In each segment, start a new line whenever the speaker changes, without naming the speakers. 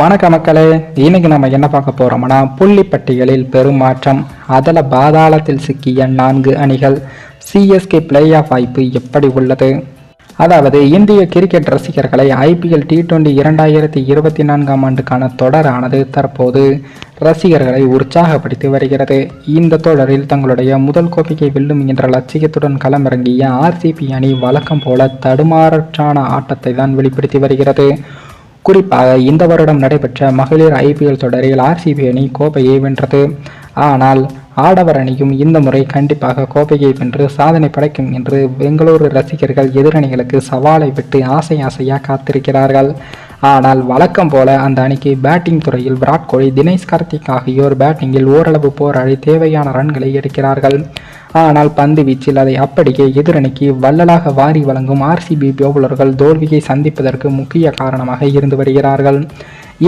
வணக்க மக்களே இன்னைக்கு நம்ம என்ன பார்க்க போறோம்னா புள்ளி பட்டியலில் பெரும் மாற்றம். அதில் பாதாளத்தில் சிக்கிய நான்கு அணிகள் சிஎஸ்கே பிளே ஆஃப் வாய்ப்பு எப்படி உள்ளது? அதாவது இந்திய கிரிக்கெட் ரசிகர்களை ஐபிஎல் டி டுவெண்டி இரண்டாயிரத்தி இருபத்தி நான்காம் ஆண்டுக்கான தொடரானது தற்போது ரசிகர்களை உற்சாகப்படுத்தி வருகிறது. இந்த தொடரில் தங்களுடைய முதல் கோப்பையை வெல்லும் என்ற லட்சியத்துடன் களமிறங்கிய ஆர்சிபி அணி வழக்கம் போல தடுமாறற்றான ஆட்டத்தை தான் வெளிப்படுத்தி வருகிறது. குறிப்பாக இந்த வருடம் நடைபெற்ற மகளிர் ஐபிஎல் தொடரில் ஆர்சிபி அணி கோப்பையை வென்றது. ஆனால் ஆடவர் அணியும் இந்த முறை கண்டிப்பாக கோப்பையை வென்று சாதனை படைக்கும் என்று பெங்களூரு ரசிகர்கள் எதிரணிகளுக்கு சவாலை விட்டு ஆசை ஆசையாக காத்திருக்கிறார்கள். ஆனால் வழக்கம் போல அந்த அணிக்கு பேட்டிங் துறையில் விராட் கோலி தினேஷ் கார்த்திக் ஆகியோர் பேட்டிங்கில் ஓரளவு போராடி தேவையான ரன்களை எடுக்கிறார்கள். ஆனால் பந்து வீச்சில் அதை அப்படியே எதிரணிக்கு வள்ளலாக வாரி வழங்கும் ஆர்சிபி பவுலர்கள் தோல்வியை சந்திப்பதற்கு முக்கிய காரணமாக இருந்து வருகிறார்கள்.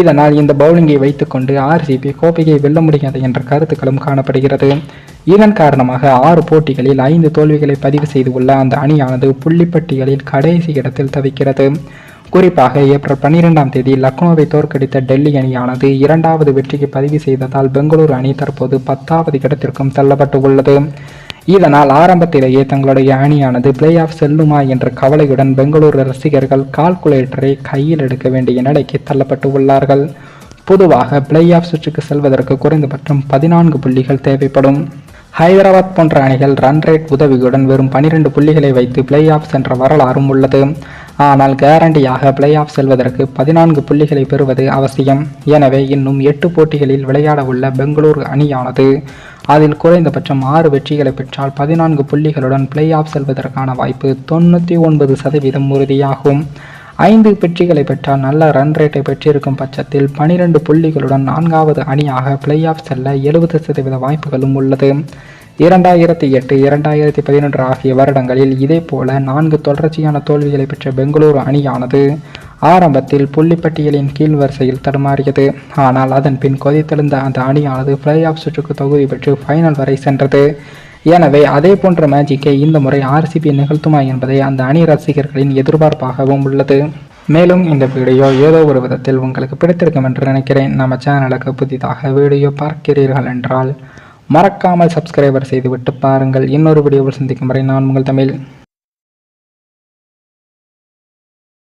இதனால் இந்த பவுலிங்கை வைத்துக்கொண்டு ஆர்சிபி கோப்பையை வெல்ல முடியாது என்ற கருத்துக்களும் காணப்படுகிறது. இதன் காரணமாக ஆறு போட்டிகளில் ஐந்து தோல்விகளை பதிவு செய்துள்ள அந்த அணியானது புள்ளிப்பட்டியலில் கடைசி இடத்தில் தவிக்கிறது. குறிப்பாக ஏப்ரல் பன்னிரெண்டாம் தேதி லக்னோவை தோற்கடித்த டெல்லி அணியானது இரண்டாவது வெற்றிக்கு பதிவு செய்ததால் பெங்களூரு அணி தற்போது பத்தாவது இடத்திற்கும் தள்ளப்பட்டு உள்ளது இதனால் ஆரம்பத்திலேயே தங்களுடைய அணியானது பிளே ஆஃப் செல்லுமா என்ற கவலையுடன் பெங்களூரு ரசிகர்கள் கால்குலேட்டரை கையில் எடுக்க வேண்டிய நிலைக்கு தள்ளப்பட்டு உள்ளார்கள். பொதுவாக பிளே ஆஃப் சுற்றுக்கு செல்வதற்கு குறைந்தபட்சம் பதினான்கு புள்ளிகள் தேவைப்படும். ஹைதராபாத் போன்ற அணிகள் ரன் ரேட் உதவியுடன் வெறும் பனிரெண்டு புள்ளிகளை வைத்து பிளே ஆஃப் சென்ற வரலாறும் உள்ளது. ஆனால் கேரண்டியாக பிளே ஆஃப் செல்வதற்கு பதினான்கு புள்ளிகளை பெறுவது அவசியம். எனவே இன்னும் எட்டு போட்டிகளில் விளையாட உள்ள பெங்களூரு அணியானது அதில் குறைந்தபட்சம் ஆறு வெற்றிகளை பெற்றால் பதினான்கு புள்ளிகளுடன் பிளே ஆஃப் செல்வதற்கான வாய்ப்பு தொண்ணூற்றி ஒன்பது சதவீதம் உறுதியாகும். ஐந்து வெற்றிகளை பெற்றால் நல்ல ரன் ரேட்டை பெற்றிருக்கும் பட்சத்தில் பனிரெண்டு புள்ளிகளுடன் நான்காவது அணியாக பிளே ஆஃப் செல்ல எழுபது சதவீத வாய்ப்புகளும் உள்ளது. இரண்டாயிரத்தி எட்டு இரண்டாயிரத்தி பதினொன்று ஆகிய வருடங்களில் இதே போல நான்கு தொடர்ச்சியான தோல்விகளை பெற்ற பெங்களூரு அணியானது ஆரம்பத்தில் புள்ளிப்பட்டியலின் கீழ் வரிசையில் தடுமாறியது. ஆனால் அதன் பின் கொதித்தெழுந்த அந்த அணியானது பிளே ஆஃப் சுற்றுக்கு தகுதி பெற்று ஃபைனல் வரை சென்றது. எனவே அதே போன்ற மேஜிக்கை இந்த முறை ஆர்சிபி நிகழ்த்துமா என்பதை அந்த அணி ரசிகர்களின் எதிர்பார்ப்பாகவும் உள்ளது. மேலும் இந்த வீடியோ ஏதோ ஒரு விதத்தில் உங்களுக்கு பிடித்திருக்கும் என்று நினைக்கிறேன். நம்ம சேனலுக்கு புதிதாக வீடியோ பார்க்கிறீர்கள் என்றால் மறக்காமல் சப்ஸ்கிரைபர் செய்துவிட்டு பாருங்கள். இன்னொரு வீடியோவில் சந்திக்கும் வரை நான் உங்கள் தமிழ்.